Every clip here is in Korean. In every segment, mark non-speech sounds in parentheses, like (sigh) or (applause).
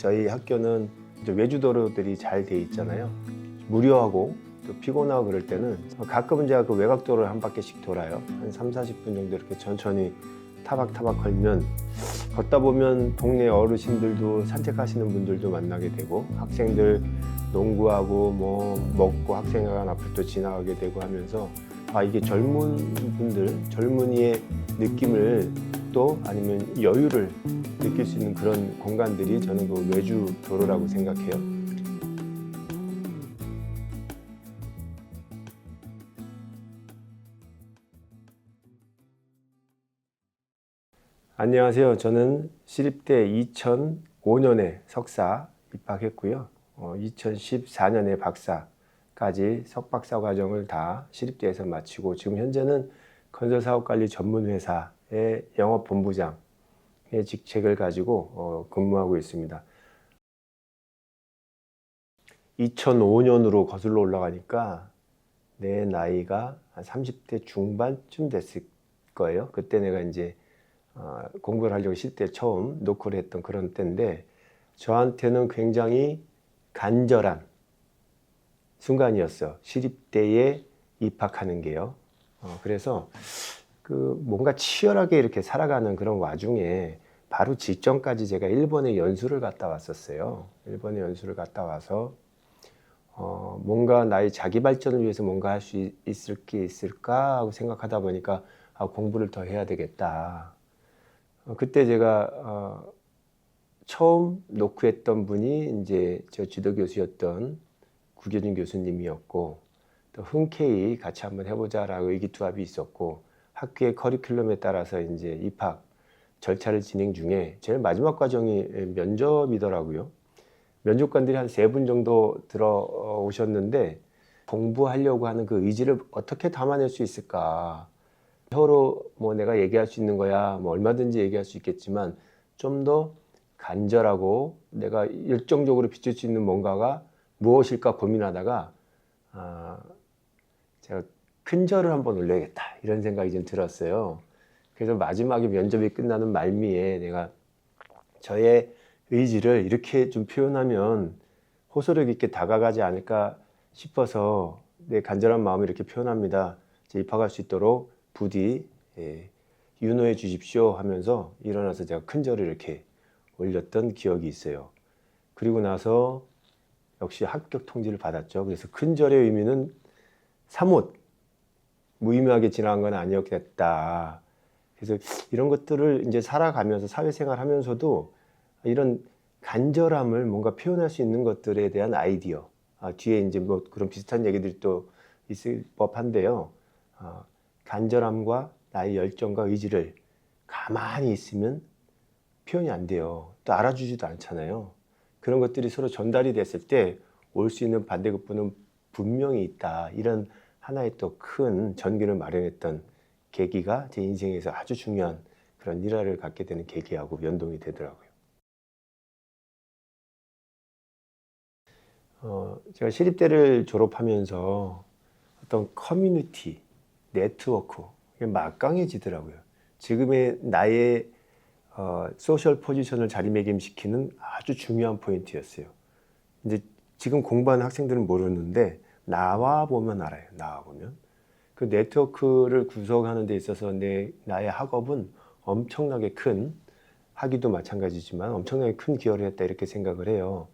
저희 학교는 외주도로들이 잘 돼 있잖아요. 무료하고 또 피곤하고 그럴 때는 가끔은 제가 그 외곽도로를 한 바퀴씩 돌아요. 한 3, 40분 정도 이렇게 천천히 타박타박 걸면 걷다 보면 동네 어르신들도 산책하시는 분들도 만나게 되고 학생들 농구하고 뭐 먹고 학생회관 앞을 또 지나가게 되고 하면서 아 이게 젊은 분들 젊은이의 느낌을 또 아니면 여유를 느낄 수 있는 그런 공간들이 저는 그 외주 도로라고 생각해요. 안녕하세요. 저는 시립대 2005년에 석사 입학했고요. 어, 2014년에 박사까지 석박사 과정을 다 시립대에서 마치고 지금 현재는 건설사업관리 전문회사의 영업본부장의 직책을 가지고 어, 근무하고 있습니다. 2005년으로 거슬러 올라가니까 내 나이가 한 30대 중반쯤 됐을 거예요. 그때 내가 이제 어, 공부를 하려고 시대 처음 노크를 했던 그런 때인데 저한테는 굉장히 간절한 순간이었어요. 시립대에 입학하는 게요. 어, 그래서 그 뭔가 치열하게 이렇게 살아가는 그런 와중에 바로 직전까지 제가 일본에 연수를 갔다 왔었어요. 일본에 연수를 갔다 와서 어, 뭔가 나의 자기 발전을 위해서 뭔가 할 수 있을 게 있을까 하고 생각하다 보니까 아, 공부를 더 해야 되겠다. 어, 그때 제가 어, 처음 노크했던 분이 이제 저 지도 교수였던 구교진 교수님이었고 또 흔쾌히 같이 한번 해보자라고 의기투합이 있었고 학교의 커리큘럼에 따라서 이제 입학 절차를 진행 중에 제일 마지막 과정이 면접이더라고요. 면접관들이 한 세 분 정도 들어오셨는데 공부하려고 하는 그 의지를 어떻게 담아낼 수 있을까? 서로 뭐 내가 얘기할 수 있는 거야, 뭐 얼마든지 얘기할 수 있겠지만 좀 더 간절하고 내가 열정적으로 비출 수 있는 뭔가가 무엇일까 고민하다가 아, 제가 큰 절을 한번 올려야겠다 이런 생각이 좀 들었어요. 그래서 마지막에 면접이 끝나는 말미에 내가 저의 의지를 이렇게 좀 표현하면 호소력 있게 다가가지 않을까 싶어서 내 간절한 마음을 이렇게 표현합니다. 이제 입학할 수 있도록 부디 예, 윤호해 주십시오 하면서 일어나서 제가 큰 절을 이렇게 올렸던 기억이 있어요. 그리고 나서 역시 합격 통지를 받았죠. 그래서 큰 절의 의미는 사뭇 무의미하게 지나간 건 아니었겠다. 그래서 이런 것들을 이제 살아가면서 사회생활 하면서도 이런 간절함을 뭔가 표현할 수 있는 것들에 대한 아이디어. 아, 뒤에 이제 뭐 그런 비슷한 얘기들이 또 있을 법한데요. 아, 간절함과 나의 열정과 의지를 가만히 있으면 표현이 안 돼요. 또 알아주지도 않잖아요. 그런 것들이 서로 전달이 됐을 때 올 수 있는 반대급부는 분명히 있다. 이런 하나의 또 큰 전기를 마련했던 계기가 제 인생에서 아주 중요한 그런 일화를 갖게 되는 계기하고 연동이 되더라고요. 어, 제가 시립대를 졸업하면서 어떤 커뮤니티, 네트워크, 막강해지더라고요. 지금의 나의 어, 소셜 포지션을 자리매김시키는 아주 중요한 포인트였어요. 이제 지금 공부하는 학생들은 모르는데 나와 보면 알아요. 나와 보면 그 네트워크를 구성하는 데 있어서 내 나의 학업은 엄청나게 큰 학위도 마찬가지지만 엄청나게 큰 기여를 했다 이렇게 생각을 해요.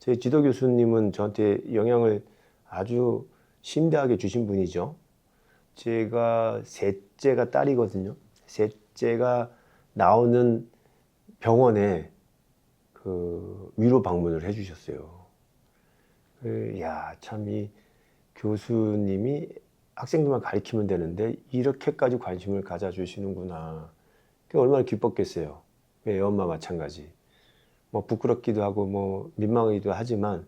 제 지도 교수님은 저한테 영향을 아주 심대하게 주신 분이죠. 제가 셋째가 딸이거든요. 셋째가 나오는 병원에 그 위로 방문을 해주셨어요. 그, 야, 참 이 교수님이 학생들만 가르치면 되는데 이렇게까지 관심을 가져주시는구나. 그 얼마나 기뻤겠어요. 애 엄마 마찬가지. 뭐 부끄럽기도 하고 뭐 민망하기도 하지만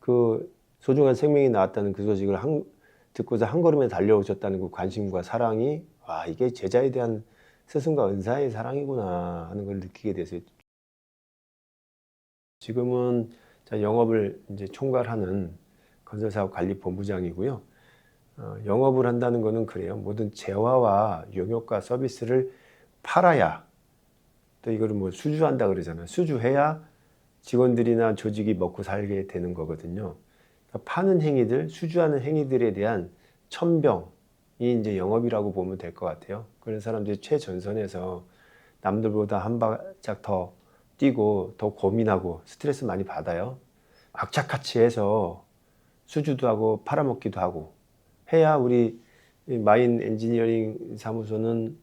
그 소중한 생명이 나왔다는 그 소식을 한, 듣고서 한 걸음에 달려오셨다는 그 관심과 사랑이 와 이게 제자에 대한 스승과 은사의 사랑이구나 하는 걸 느끼게 돼서 지금은 자, 영업을 이제 총괄하는 건설사업 관리본부장이고요. 어, 영업을 한다는 거는 그래요. 모든 재화와 용역과 서비스를 팔아야 또 이거를 뭐 수주한다 그러잖아요. 수주해야 직원들이나 조직이 먹고 살게 되는 거거든요. 그러니까 파는 행위들, 수주하는 행위들에 대한 천병이 이제 영업이라고 보면 될 것 같아요. 그런 사람들이 최전선에서 남들보다 한 발짝 더 뛰고 더 고민하고 스트레스 많이 받아요. 악착같이 해서 수주도 하고 팔아먹기도 하고 해야 우리 이 마인 엔지니어링 사무소는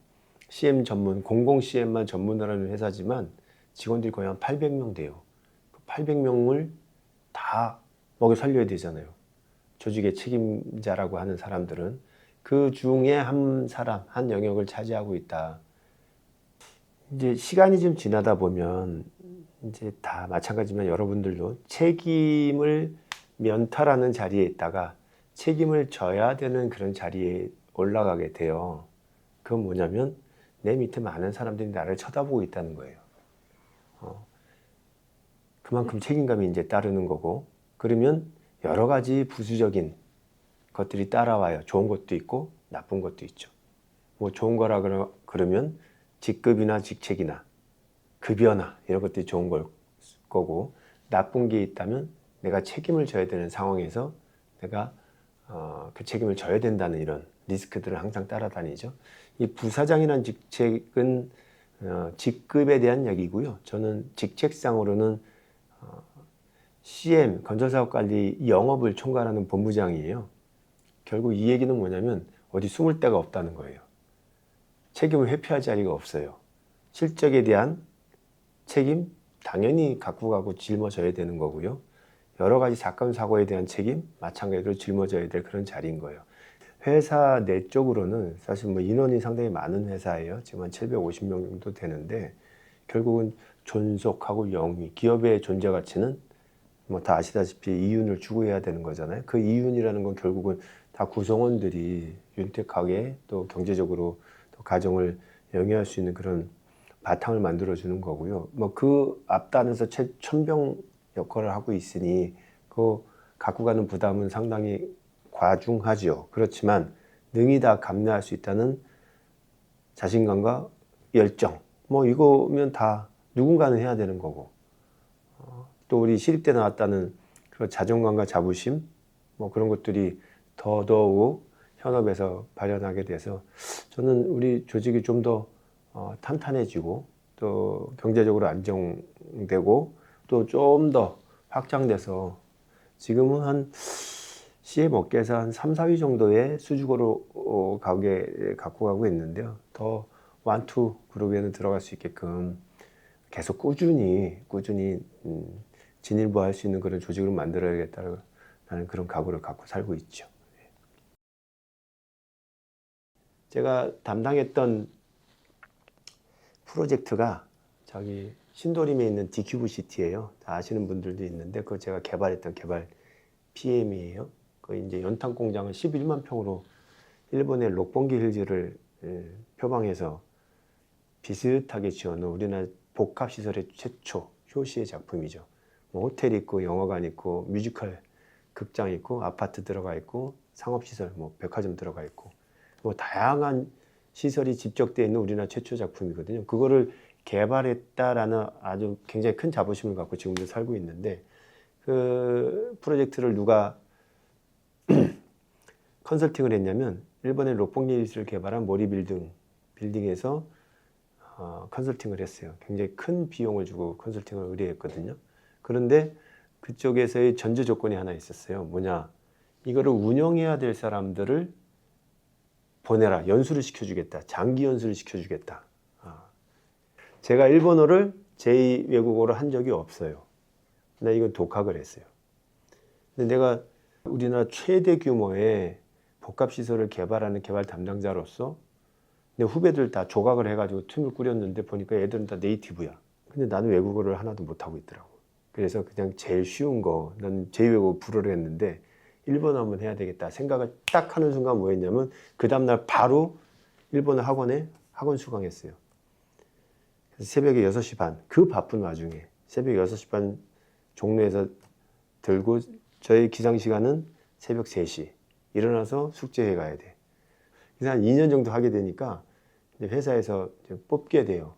CM 전문, 공공 CM만 전문으로 하는 회사지만 직원들이 거의 한 800명 돼요. 그 800명을 다 먹여 살려야 되잖아요. 조직의 책임자라고 하는 사람들은 그 중에 한 사람, 한 영역을 차지하고 있다. 이제 시간이 좀 지나다 보면 이제 다 마찬가지지만 여러분들도 책임을 면탈하는 자리에 있다가 책임을 져야 되는 그런 자리에 올라가게 돼요. 그건 뭐냐면 내 밑에 많은 사람들이 나를 쳐다보고 있다는 거예요. 어, 그만큼 책임감이 이제 따르는 거고 그러면 여러 가지 부수적인 것들이 따라와요. 좋은 것도 있고 나쁜 것도 있죠. 뭐 좋은 거라 그러- 그러면 직급이나 직책이나 급여나 이런 것들이 좋은 걸 거고 나쁜 게 있다면 내가 책임을 져야 되는 상황에서 내가 어, 그 책임을 져야 된다는 이런 리스크들을 항상 따라다니죠. 이 부사장이라는 직책은 어, 직급에 대한 얘기고요. 저는 직책상으로는 어, CM 건설사업관리 영업을 총괄하는 본부장이에요. 결국 이 얘기는 뭐냐면 어디 숨을 데가 없다는 거예요. 책임을 회피할 자리가 없어요. 실적에 대한 책임 당연히 갖고 가고 짊어져야 되는 거고요. 여러 가지 사건 사고에 대한 책임 마찬가지로 짊어져야 될 그런 자리인 거예요. 회사 내 쪽으로는 사실 뭐 인원이 상당히 많은 회사예요. 지금 한 750명 정도 되는데 결국은 존속하고 영위, 기업의 존재 가치는 뭐 다 아시다시피 이윤을 추구해야 되는 거잖아요. 그 이윤이라는 건 결국은 다 구성원들이 윤택하게 또 경제적으로 또 가정을 영위할 수 있는 그런 바탕을 만들어 주는 거고요. 뭐 그 앞단에서 최- 천병 역할을 하고 있으니 그 갖고 가는 부담은 상당히 과중하지요. 그렇지만 능히 다 감내할 수 있다는 자신감과 열정. 뭐 이거면 다 누군가는 해야 되는 거고. 어, 또 우리 시립 때 나왔다는 그 자존감과 자부심 뭐 그런 것들이 더더욱 현업에서 발현하게 돼서 저는 우리 조직이 좀더 어, 탄탄해지고 또 경제적으로 안정되고 또 좀 더 확장돼서 지금은 한 CM 업계에서 한 3, 4위 정도의 수주고로 어, 가게 갖고 가고 있는데요. 더 완투 그룹에는 들어갈 수 있게끔 계속 꾸준히 꾸준히 음, 진일보할 수 있는 그런 조직으로 만들어야겠다는 그런 각오를 갖고 살고 있죠. 제가 담당했던 프로젝트가 저기 신도림에 있는 디큐브 시티예요. 다 아시는 분들도 있는데 그거 제가 개발했던 개발 PM이에요. 그 이제 연탄 공장을 11만 평으로 일본의 록봉기 힐즈를 예, 표방해서 비슷하게 지어놓은 우리나라 복합 시설의 최초 효시의 작품이죠. 뭐 호텔 있고 영화관 있고 뮤지컬 극장 있고 아파트 들어가 있고 상업 시설 뭐 백화점 들어가 있고 뭐 다양한 시설이 집적되어 있는 우리나라 최초 작품이거든요. 그거를 개발했다라는 아주 굉장히 큰 자부심을 갖고 지금도 살고 있는데 그 프로젝트를 누가 (clears throat) 컨설팅을 했냐면 일본의 록봉리스를 개발한 모리 빌딩 빌딩에서 어, 컨설팅을 했어요. 굉장히 큰 비용을 주고 컨설팅을 의뢰했거든요. 그런데 그쪽에서의 전제 조건이 하나 있었어요. 뭐냐? 이거를 운영해야 될 사람들을 보내라. 연수를 시켜주겠다. 장기 연수를 시켜주겠다. 아. 제가 일본어를 제2 외국어로 한 적이 없어요. 근데 이건 독학을 했어요. 근데 내가 우리나라 최대 규모의 복합시설을 개발하는 개발 담당자로서 내 후배들 다 조각을 해가지고 팀을 꾸렸는데 보니까 애들은 다 네이티브야. 근데 나는 외국어를 하나도 못하고 있더라고. 그래서 그냥 제일 쉬운 거, 난 제2외국어 불어를 했는데 일본어 한번 해야 되겠다 생각을 딱 하는 순간 뭐였냐면 그 다음날 바로 일본어 학원에 학원 수강했어요. 새벽에 6시 반, 그 바쁜 와중에 새벽 6시 반 종로에서 들고 저희 기상 시간은 새벽 3시 일어나서 숙제해 가야 돼. 그래서 한 2년 정도 하게 되니까 회사에서 뽑게 돼요.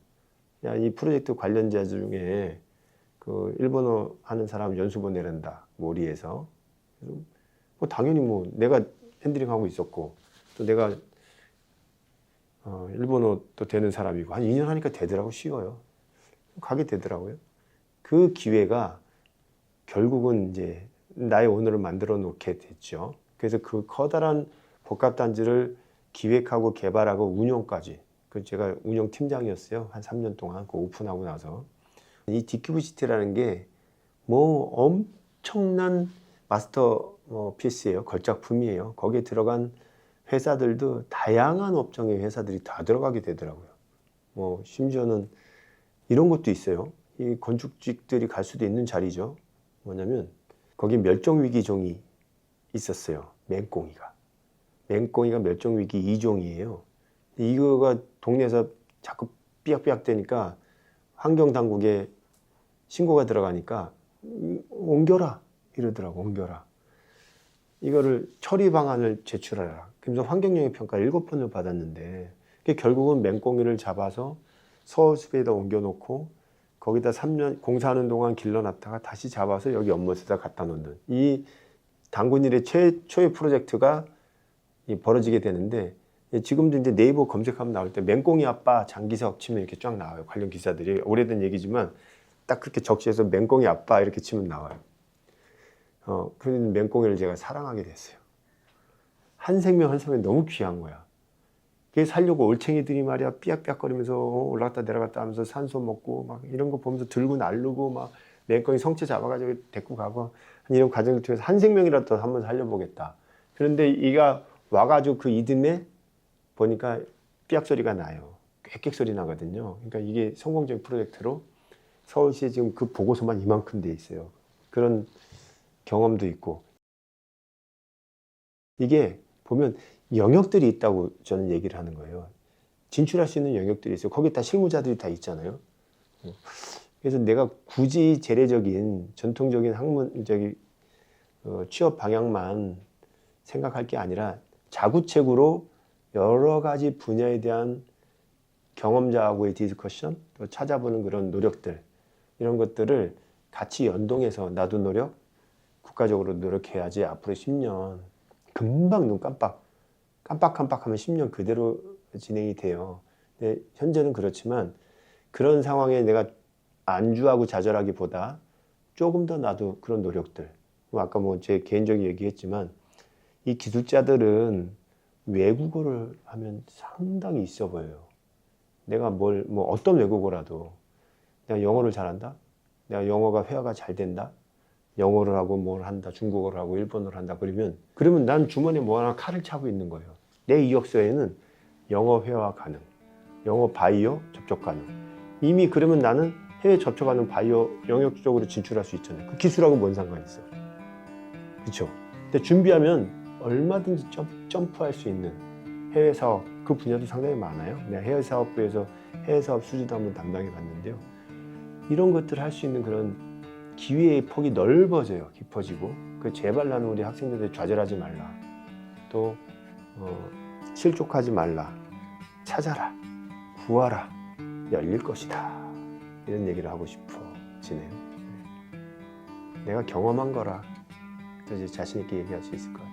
야, 이 프로젝트 관련자 중에 그 일본어 하는 사람 연수 보내란다 모리에서 그래서 뭐 당연히 뭐 내가 핸들링 하고 있었고 또 내가 어, 일본어도 되는 사람이고 한 2년 하니까 되더라고 쉬워요. 가게 되더라고요. 그 기회가 결국은 이제 나의 오늘을 만들어 놓게 됐죠. 그래서 그 커다란 복합 단지를 기획하고 개발하고 운영까지 그 제가 운영 팀장이었어요. 한 3년 동안 그 오픈하고 나서. 이 디큐브 시티라는 게 뭐 엄청난 마스터 어, 피스예요. 걸작품이에요. 거기에 들어간 회사들도 다양한 업종의 회사들이 다 들어가게 되더라고요 뭐 심지어는 이런 것도 있어요 이 건축직들이 갈 수도 있는 자리죠 뭐냐면 거기 멸종위기종이 있었어요 맹꽁이가 맹꽁이가 멸종위기 2종이에요. 이거가 동네에서 자꾸 삐약삐약 되니까 환경당국에 신고가 들어가니까 음, 옮겨라 이러더라고 옮겨라. 이거를 처리 방안을 제출하라. 그래서 환경영향 평가 일곱 번을 받았는데 그게 결국은 맹꽁이를 잡아서 서울숲에다 옮겨놓고 거기다 3년 공사하는 동안 길러놨다가 다시 잡아서 여기 연못에다 갖다 놓는 이 당군일의 최초의 프로젝트가 이 벌어지게 되는데 예, 지금도 이제 네이버 검색하면 나올 때 맹꽁이 아빠 장기석 치면 이렇게 쫙 나와요 관련 기사들이 오래된 얘기지만 딱 그렇게 적시해서 맹꽁이 아빠 이렇게 치면 나와요. 어 그런 맹꽁이를 제가 사랑하게 됐어요. 한 생명 한 생명 너무 귀한 거야. 그게 살려고 올챙이들이 말이야 삐약삐약거리면서 올라갔다 내려갔다 하면서 산소 먹고 막 이런 거 보면서 들고 날르고 막 맹꽁이 성체 잡아가지고 데리고 가고 이런 과정을 통해서 한 생명이라도 한번 살려보겠다. 그런데 이가 와가지고 그 이듬해 보니까 삐약 소리가 나요. 꽥꽥 소리 나거든요. 그러니까 이게 성공적인 프로젝트로 서울시에 지금 그 보고서만 이만큼 돼 있어요. 그런 경험도 있고 이게 보면 영역들이 있다고 저는 얘기를 하는 거예요. 진출할 수 있는 영역들이 있어요. 거기 다 실무자들이 다 있잖아요. 그래서 내가 굳이 재래적인 전통적인 학문 저기 어, 취업 방향만 생각할 게 아니라 자구책으로 여러 가지 분야에 대한 경험자하고의 디스커션, 또 찾아보는 그런 노력들 이런 것들을 같이 연동해서 나도 노력, 국가적으로 노력해야지 앞으로 10년 금방 눈 깜빡 깜빡깜빡하면 10년 그대로 진행이 돼요. 근데 현재는 그렇지만 그런 상황에 내가 안주하고 좌절하기보다 조금 더 나도 그런 노력들 뭐 아까 뭐 제 개인적인 얘기했지만 이 기술자들은 외국어를 하면 상당히 있어 보여요. 내가 뭘, 뭐 어떤 외국어라도 내가 영어를 잘한다? 내가 영어가 회화가 잘 된다? 영어를 하고 뭘 한다, 중국어를 하고 일본어를 한다 그러면 그러면 난 주머니에 뭐 하나 칼을 차고 있는 거예요. 내 이력서에는 영어 회화 가능, 영어 바이오 접촉 가능. 이미 그러면 나는 해외 접촉하는 바이오 영역 쪽으로 진출할 수 있잖아요. 그 기술하고 뭔 상관 있어? 그렇죠? 근데 준비하면 얼마든지 점, 점프 할 수 있는 해외 사업 그 분야도 상당히 많아요. 내가 해외 사업부에서 해외 사업 수주도 한번 담당해 봤는데요. 이런 것들 할 수 있는 그런 기회의 폭이 넓어져요. 깊어지고 그 제발 나는 우리 학생들한테 좌절하지 말라. 또 어, 실족하지 말라. 찾아라. 구하라. 열릴 것이다. 이런 얘기를 하고 싶어지네요. 내가 경험한 거라 또 이제 자신 있게 얘기할 수 있을 것 같아요.